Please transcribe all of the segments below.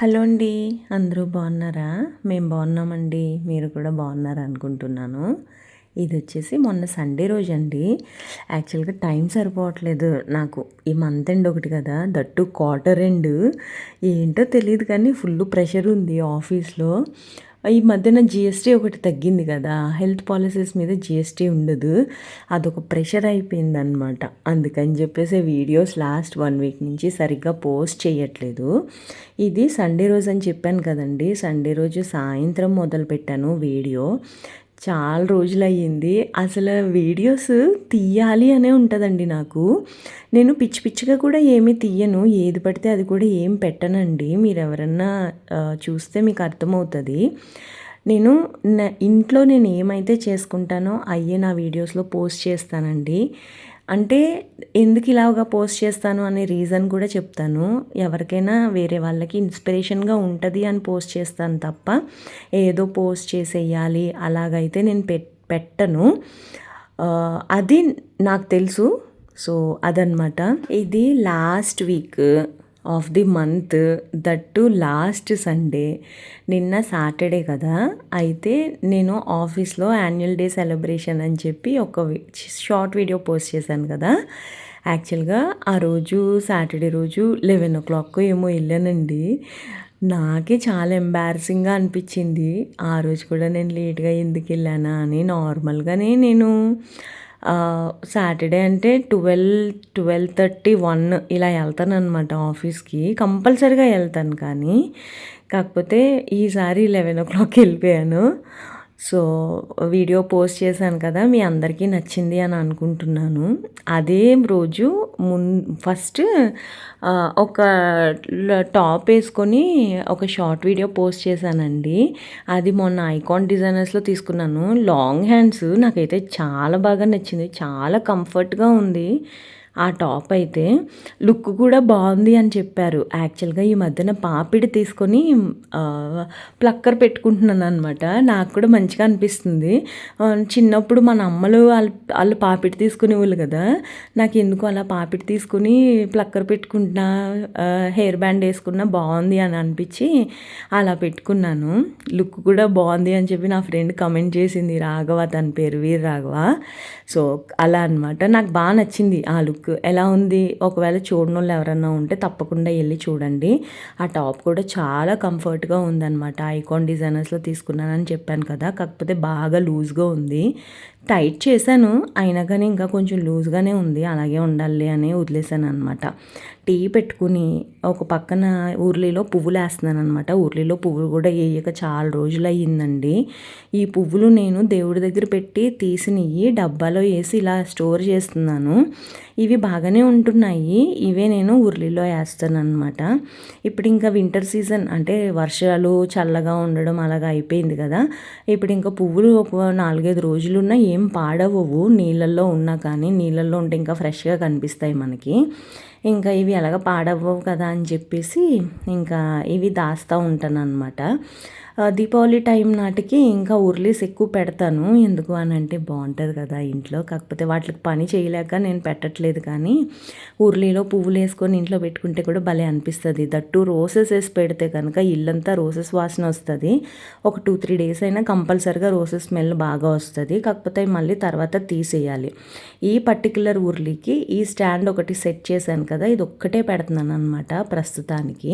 Hello అండి అందరూ బాగున్నారా? మేము బాగున్నామండి మీరు కూడా బాగున్నారు అనుకుంటున్నాను. ఇది వచ్చేసి మొన్న సండే రోజు అండి యాక్చువల్గా టైం సరిపోవట్లేదు. నాకు ఈ మంత్ ఎండ్ ఒకటి కదా దట్టు క్వార్టర్ ఎండ్. ఏంటో తెలియదు కానీ ఫుల్ ప్రెషర్ ఉంది ఆఫీస్లో. ఈ మధ్యన జిఎస్టీ ఒకటి తగ్గింది కదా. హెల్త్ పాలసీస్ మీద జిఎస్టీ ఉండదు. అదొక ప్రెషర్ అయిపోయిందనమాట అందుకని చెప్పేసి వీడియోస్ లాస్ట్ వన్ వీక్ నుంచి సరిగ్గా పోస్ట్ చేయట్లేదు. ఇది సండే రోజు అని చెప్పాను కదండి. సండే రోజు సాయంత్రం మొదలు పెట్టాను వీడియో చాలా రోజులు అయ్యింది అసలు వీడియోస్ తీయాలి అనే ఉంటుందండి నాకు. నేను పిచ్చి పిచ్చిగా కూడా ఏమీ తీయను. ఏది పడితే అది కూడా ఏం పెట్టనండి. మీరు ఎవరన్నా చూస్తే మీకు అర్థమవుతుంది. నేను ఇంట్లో నేను ఏమైతే చేసుకుంటానో అయ్యే నా వీడియోస్లో పోస్ట్ చేస్తానండి. అంటే ఎందుకు ఇలాగా పోస్ట్ చేస్తాను అనే రీజన్ కూడా చెప్తాను. ఎవరికైనా వేరే వాళ్ళకి ఇన్స్పిరేషన్గా ఉంటుంది అని పోస్ట్ చేస్తాను తప్ప ఏదో పోస్ట్ చేసేయాలి అలాగైతే నేను పెట్టను. అది నాకు తెలుసు. సో అదనమాట ఇది last week of the month that too last Sunday నిన్న సాటర్డే కదా. అయితే నేను ఆఫీస్లో యాన్యువల్ డే సెలబ్రేషన్ అని చెప్పి ఒక షార్ట్ వీడియో పోస్ట్ చేశాను కదా. యాక్చువల్గా ఆ రోజు సాటర్డే రోజు లెవెన్ ఓ క్లాక్ ఏమో వెళ్ళానండి. నాకే చాలా ఎంబారసింగ్గా అనిపించింది. ఆ రోజు కూడా నేను లేట్గా ఎందుకు వెళ్ళానా అని నార్మల్గానే నేను సాటర్డే అంటే ట్వెల్వ్ ట్వెల్వ్ థర్టీ వన్ ఇలా వెళ్తాను అనమాట ఆఫీస్కి. కంపల్సరీగా వెళ్తాను కానీ కాకపోతే ఈసారి లెవెన్ ఓ క్లాక్ వెళ్ళిపోయాను. సో వీడియో పోస్ట్ చేశాను కదా మీ అందరికీ నచ్చింది అని అనుకుంటున్నాను. అదే రోజు మున్ ఫస్ట్ ఒక టాప్ వేసుకొని ఒక షార్ట్ వీడియో పోస్ట్ చేశానండి. అది మొన్న ఐకాన్ డిజైనర్స్లో తీసుకున్నాను. లాంగ్ హ్యాండ్స్ నాకైతే చాలా బాగా నచ్చింది. చాలా కంఫర్ట్గా ఉంది. ఆ టాప్ అయితే లుక్ కూడా బాగుంది అని చెప్పారు. యాక్చువల్గా ఈ మధ్యన పాపిడి తీసుకొని ప్లక్కర్ పెట్టుకుంటున్నాను అనమాట నాకు కూడా మంచిగా అనిపిస్తుంది. చిన్నప్పుడు మన అమ్మలు వాళ్ళు వాళ్ళు పాపిడి తీసుకునేవాళ్ళు కదా. నాకు ఎందుకు అలా పాపిడి తీసుకుని ప్లక్కర్ పెట్టుకుంటున్నా హెయిర్ బ్యాండ్ వేసుకున్నా బాగుంది అని అనిపించి అలా పెట్టుకున్నాను. లుక్ కూడా బాగుంది అని చెప్పి నా ఫ్రెండ్ కమెంట్ చేసింది. రాఘవ తన పేరు వీర్ రాఘవ సో అలా అనమాట నాకు బాగా నచ్చింది ఆ లుక్. ఎలా ఉంది? ఒకవేళ చూడని వాళ్ళు ఎవరన్నా ఉంటే తప్పకుండా వెళ్ళి చూడండి. ఆ టాప్ కూడా చాలా కంఫర్ట్గా ఉందన్నమాట. ఐకాన్ డిజైనర్స్లో తీసుకున్నానని చెప్పాను కదా. కాకపోతే బాగా లూజ్గా ఉంది. టైట్ చేశాను. అయినా కానీ ఇంకా కొంచెం లూజ్గానే ఉంది. అలాగే ఉండాలి అని వదిలేసాను అనమాట టీ పెట్టుకుని ఒక పక్కన ఊర్లీలో పువ్వులు వేస్తున్నాను అనమాట ఊర్లీలో పువ్వులు కూడా వేయక చాలా రోజులు అయ్యిందండి ఈ పువ్వులు నేను దేవుడి దగ్గర పెట్టి తీసినవి డబ్బాలో వేసి ఇలా స్టోర్ చేస్తున్నాను. ఇవి బాగానే ఉంటున్నాయి. ఇవే నేను ఊర్లీలో వేస్తాను అనమాట ఇప్పుడు ఇంకా వింటర్ సీజన్. అంటే వర్షాలు చల్లగా ఉండడం అలాగా అయిపోయింది కదా. ఇప్పుడు ఇంకా పువ్వులు ఒక నాలుగైదు రోజులు ఏం ఏం పాడవవు నీళ్ళల్లో ఉన్నా కానీ నీళ్ళల్లో ఉంటే ఇంకా ఫ్రెష్గా కనిపిస్తాయి మనకి. ఇంకా ఇవి ఎలాగ పాడవ్వవు కదా అని చెప్పేసి ఇంకా ఇవి దాస్తూ ఉంటాను అనమాట దీపావళి టైం నాటికి ఇంకా ఉర్లీస్ ఎక్కువ పెడతాను. ఎందుకు అని అంటే బాగుంటుంది కదా ఇంట్లో. కాకపోతే వాటికి పని చేయలేక నేను పెట్టట్లేదు కానీ ఉర్లీలో పువ్వులు వేసుకొని ఇంట్లో పెట్టుకుంటే కూడా భలే అనిపిస్తుంది. దట్టు రోసెస్ వేసి పెడితే కనుక ఇల్లంతా రోసెస్ వాసన వస్తుంది. ఒక టూ త్రీ డేస్ అయినా కంపల్సరిగా రోసెస్ స్మెల్ బాగా వస్తుంది. కాకపోతే మళ్ళీ తర్వాత తీసేయాలి. ఈ పర్టికులర్ ఉర్లీకి ఈ స్టాండ్ ఒకటి సెట్ చేశాను. కదా ఇది ఒక్కటే పెడుతున్నాను అనమాట ప్రస్తుతానికి.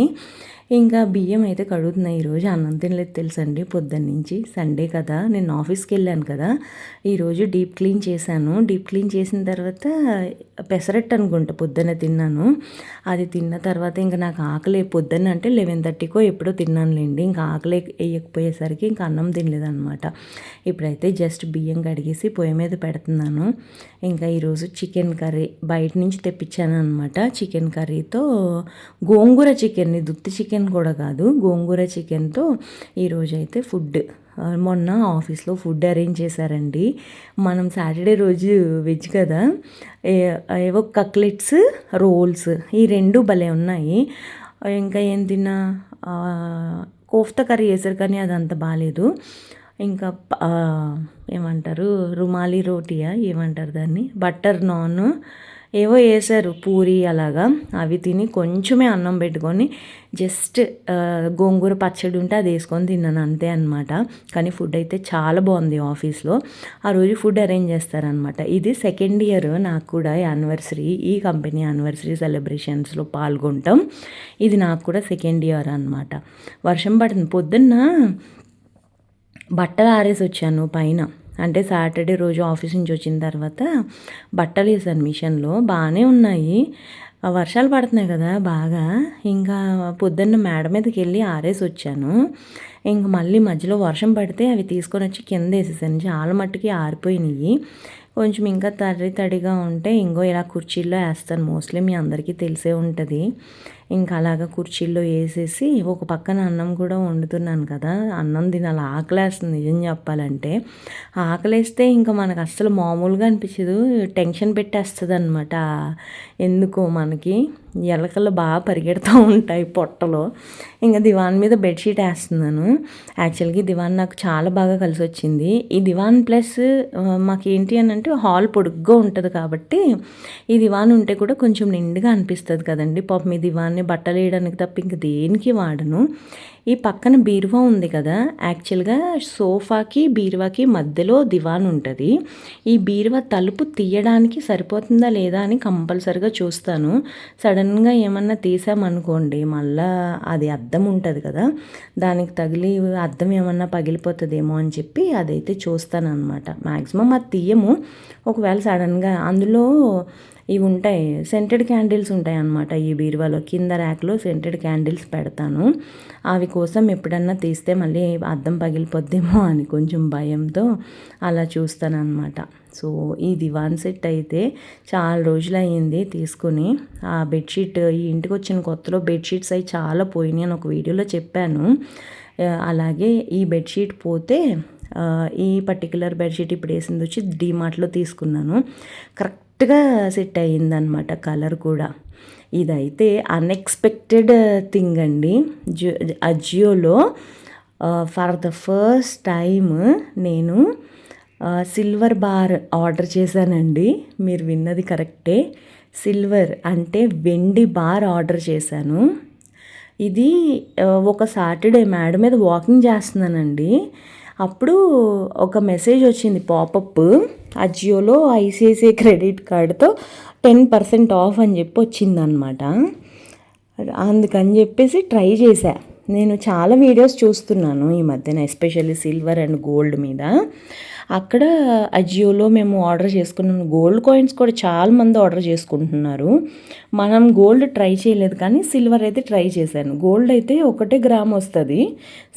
ఇంకా బియ్యం అయితే కడుగుతున్నాయి ఈరోజు. అన్నం తినలేదు తెలుసండి. పొద్దున్న నుంచి సండే కదా. నేను ఆఫీస్కి వెళ్ళాను కదా. ఈరోజు డీప్ క్లీన్ చేశాను. డీప్ క్లీన్ చేసిన తర్వాత పెసరట్టు అనుకుంటా పొద్దున్న తిన్నాను. అది తిన్న తర్వాత ఇంకా నాకు ఆకలి. పొద్దున్న అంటే లెవెన్ థర్టీకో ఎప్పుడో తిన్నానులేండి. ఇంకా ఆకలి వేయకపోయేసరికి ఇంకా అన్నం తినలేదన్నమాట. ఇప్పుడైతే జస్ట్ బియ్యం కడిగేసి పొయ్యి మీద పెడుతున్నాను. ఇంకా ఈరోజు చికెన్ కర్రీ బయట నుంచి తెప్పించాను అనమాట చికెన్ కర్రీతో గోంగూర చికెన్ని దుత్తి చికెన్ చికెన్ కూడా కాదు గోంగూర చికెన్తో ఈరోజు అయితే ఫుడ్ మొన్న ఆఫీస్లో ఫుడ్ అరేంజ్ చేశారండి. మనం సాటర్డే రోజు వెజ్ కదా ఏవో కక్లెట్స్ రోల్స్ ఈ రెండు భలే ఉన్నాయి. ఇంకా ఏం తిన్నా? కోఫ్తా కర్రీ వేసారు కానీ అది అంత బాగాలేదు ఇంకా ఏమంటారు? రుమాలి రోటియా? ఏమంటారు దాన్ని? బటర్ నాన్ ఏవో వేసారు పూరి అలాగా. అవి తిని కొంచెమే అన్నం పెట్టుకొని జస్ట్ గోంగూర పచ్చడి ఉంటే అది వేసుకొని తిన్నాను అంతే అనమాట కానీ ఫుడ్ అయితే చాలా బాగుంది ఆఫీస్లో. ఆ రోజు ఫుడ్ అరేంజ్ చేస్తారనమాట ఇది సెకండ్ ఇయర్ నాకు కూడా యానివర్సరీ ఈ కంపెనీ యానివర్సరీ సెలబ్రేషన్స్లో పాల్గొంటాం ఇది నాకు కూడా సెకండ్ ఇయర్ అనమాట వర్షం పడుతుంది పొద్దున్న బట్టలు ఆరేసి వచ్చాను పైన. అంటే సాటర్డే రోజు ఆఫీస్ నుంచి వచ్చిన తర్వాత బట్టలు వేసాను మిషన్లో. బాగానే ఉన్నాయి. వర్షాలు పడుతున్నాయి కదా బాగా. ఇంకా పొద్దున్న మేడ మీదకి వెళ్ళి ఆరేసి వచ్చాను. ఇంక మళ్ళీ మధ్యలో వర్షం పడితే అవి తీసుకొని వచ్చి కింద వేసేసాను. చాలా మట్టుకి ఆరిపోయినాయి. కొంచెం ఇంకా తడి తడిగా ఉంటే ఇంకో ఇలా కుర్చీల్లో వేస్తాను. మోస్ట్లీ మీ అందరికీ తెలిసే ఉంటుంది. ఇంకా అలాగ కుర్చీల్లో వేసేసి ఒక పక్కన అన్నం కూడా వండుతున్నాను కదా. అన్నం తినాలి ఆకలేస్తుంది నిజం చెప్పాలంటే. ఆకలేస్తే ఇంకా మనకు అస్సలు మామూలుగా అనిపించదు. టెన్షన్ పెట్టేస్తుంది అనమాట ఎందుకో మనకి ఎలకలు బాగా పరిగెడుతూ ఉంటాయి పొట్టలో. ఇంకా దివాన్ మీద బెడ్షీట్ వేస్తున్నాను. యాక్చువల్గా దివాన్ నాకు చాలా బాగా కలిసి వచ్చింది ఈ దివాన్ ప్లస్ మాకేంటి అని అంటే హాల్ పొడుగ్గా ఉంటుంది కాబట్టి ఈ దివాన్ ఉంటే కూడా కొంచెం నిండుగా అనిపిస్తుంది కదండి. పాపం ఈ దివాన్ని బట్టలు వేయడానికి తప్ప ఇంక దేనికి వాడను. ఈ పక్కన బీరువా ఉంది కదా యాక్చువల్గా సోఫాకి బీరువాకి మధ్యలో దివాన్ ఉంటుంది. ఈ బీరువా తలుపు తీయడానికి సరిపోతుందా లేదా అని కంపల్సరిగా చూస్తాను. సడన్గా ఏమన్నా తీసామనుకోండి మళ్ళా అది అద్దం ఉంటుంది కదా దానికి తగిలి అద్దం ఏమన్నా పగిలిపోతుందేమో అని చెప్పి అదైతే చూస్తాను అనమాట మ్యాక్సిమం అది తీయము. ఒకవేళ సడన్గా అందులో ఇవి ఉంటాయి. సెంటెడ్ క్యాండిల్స్ ఉంటాయి అన్నమాట ఈ బీరువాలో. కింద ర్యాక్లో సెంటెడ్ క్యాండిల్స్ పెడతాను. అవి కోసం ఎప్పుడన్నా తీస్తే మళ్ళీ అద్దం పగిలిపోద్దేమో అని కొంచెం భయంతో అలా చూస్తాను అనమాట సో ఈ దివాన్ సెట్ అయితే చాలా రోజులు అయ్యింది తీసుకుని. ఆ బెడ్షీట్ ఈ ఇంటికి వచ్చిన కొత్తలో బెడ్షీట్స్ అవి చాలా పోయినాయి అని ఒక వీడియోలో చెప్పాను. అలాగే ఈ బెడ్షీట్ పోతే ఈ పర్టికులర్ బెడ్షీట్ ఇప్పుడు వేసింది వచ్చి డీమార్ట్లో తీసుకున్నాను. కరెక్ట్ కరెక్ట్గా సెట్ అయ్యిందనమాట కలర్ కూడా. ఇదైతే అన్ఎక్స్పెక్టెడ్ థింగ్ అండి. అజియోలో ఫర్ ద ఫస్ట్ టైం నేను సిల్వర్ బార్ ఆర్డర్ చేశానండి. మీరు విన్నది కరెక్టే. సిల్వర్ అంటే వెండి బార్ ఆర్డర్ చేశాను. ఇది ఒక సాటర్డే మేడం మీద వాకింగ్ చేస్తున్నానండి. అప్పుడు ఒక మెసేజ్ వచ్చింది పాపప్ అజియోలో ఐసిఐసిఐ క్రెడిట్ కార్డుతో టెన్ పర్సెంట్ ఆఫ్ అని చెప్పి వచ్చిందనమాట అందుకని చెప్పేసి ట్రై చేశా. నేను చాలా వీడియోస్ చూస్తున్నాను ఈ మధ్యన ఎస్పెషల్లీ సిల్వర్ అండ్ గోల్డ్ మీద. అక్కడ అజియోలో మేము ఆర్డర్ చేసుకున్నాం గోల్డ్ కాయిన్స్ కూడా చాలా మంది ఆర్డర్ చేసుకుంటున్నారు. మనం గోల్డ్ ట్రై చేయలేదు కానీ సిల్వర్ అయితే ట్రై చేశాను. గోల్డ్ అయితే ఒకటే గ్రామ్ వస్తుంది.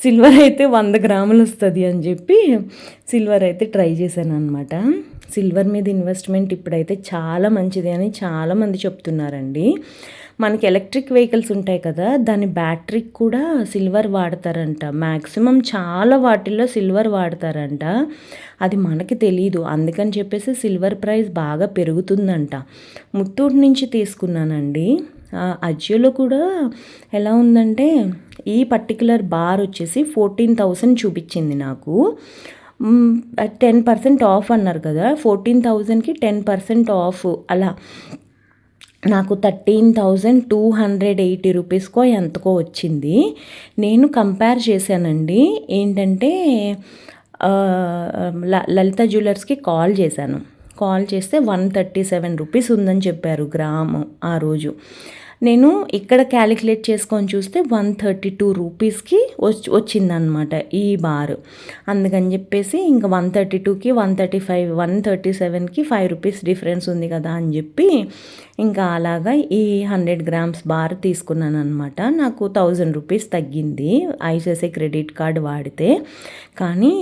సిల్వర్ అయితే వంద గ్రాములు వస్తుంది అని చెప్పి సిల్వర్ అయితే ట్రై చేశాను అనమాట సిల్వర్ మీద ఇన్వెస్ట్మెంట్ ఇప్పుడైతే చాలా మంచిది అని చాలామంది చెప్తున్నారండి. మనకి ఎలక్ట్రిక్ వెహికల్స్ ఉంటాయి కదా దాని బ్యాటరీకి కూడా సిల్వర్ వాడతారంట. మ్యాక్సిమం చాలా వాటిల్లో సిల్వర్ వాడతారంట. అది మనకి తెలియదు అందుకని చెప్పేసి సిల్వర్ ప్రైస్ బాగా పెరుగుతుందంట. ముత్తూట్ నుంచి తీసుకున్నానండి. అజియోలో కూడా ఎలా ఉందంటే ఈ పర్టికులర్ బార్ వచ్చేసి ఫోర్టీన్ థౌసండ్ చూపించింది నాకు. టెన్ పర్సెంట్ ఆఫ్ అన్నారు కదా ఫోర్టీన్ థౌజండ్కి టెన్ పర్సెంట్ ఆఫ్ అలా. నాకు thirteen thousand two hundred eighty రూపీస్కో ఎంతకో వచ్చింది. నేను కంపేర్ చేశానండి. ఏంటంటే లలిత జ్యువెలర్స్కి కాల్ చేశాను. కాల్ చేస్తే వన్ థర్టీ సెవెన్ రూపీస్ ఉందని చెప్పారు గ్రాము ఆ రోజు. నేను ఇక్కడ క్యాలిక్యులేట్ చేసుకొని చూస్తే వన్ థర్టీ టూ రూపీస్కి వచ్చి వచ్చిందనమాట ఈ బార్. అందుకని చెప్పేసి ఇంకా వన్ థర్టీ టూకి one thirty five one thirty సెవెన్కి ఫైవ్ రూపీస్ డిఫరెన్స్ ఉంది కదా అని చెప్పి ఇంకా అలాగా ఈ హండ్రెడ్ గ్రామ్స్ బార్ తీసుకున్నాను అనమాట నాకు థౌజండ్ రూపీస్ తగ్గింది ఐసిఐసిఐ క్రెడిట్ కార్డ్ వాడితే. కానీ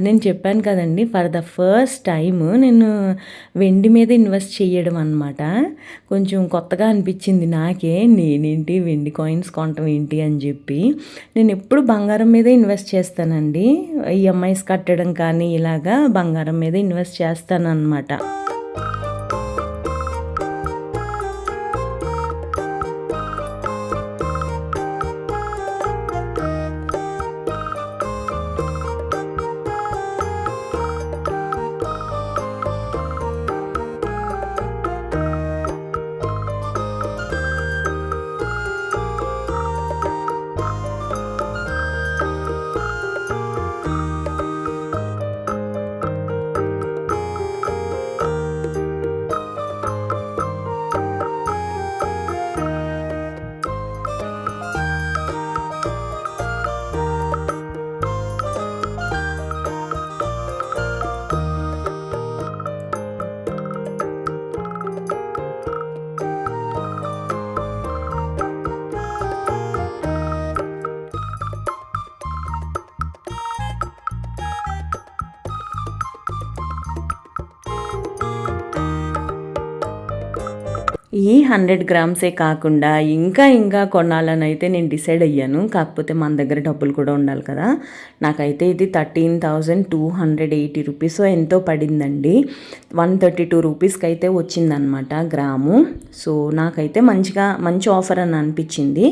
నేను చెప్పాను కదండి ఫర్ ద ఫస్ట్ టైం నేను వెండి మీద ఇన్వెస్ట్ చేయడం అనమాట కొంచెం కొత్తగా అనిపించింది నాకే నేనేంటి వెండి కాయిన్స్ కొనటం ఏంటి అని చెప్పి నేను ఎప్పుడు బంగారం మీదే ఇన్వెస్ట్ చేస్తానండి. ఈఎంఐస్ కట్టడం కానీ ఇలాగా బంగారం మీద ఇన్వెస్ట్ చేస్తాను ఈ హండ్రెడ్ గ్రామ్సే కాకుండా ఇంకా ఇంకా కొనాలని అయితే నేను డిసైడ్ అయ్యాను. కాకపోతే మన దగ్గర డబ్బులు కూడా ఉండాలి కదా. నాకైతే ఇది thirteen thousand two hundred eighty rupees. ఎంతో పడిందండి. వన్ థర్టీ టూ రూపీస్కి అయితే వచ్చిందనమాట గ్రాము. సో నాకైతే మంచిగా మంచి ఆఫర్ అని అనిపించింది.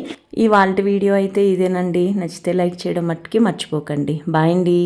ఇవాళ వీడియో అయితే ఇదేనండి. నచ్చితే లైక్ చేయడం మట్టుకి మర్చిపోకండి. బాయ్ అండి.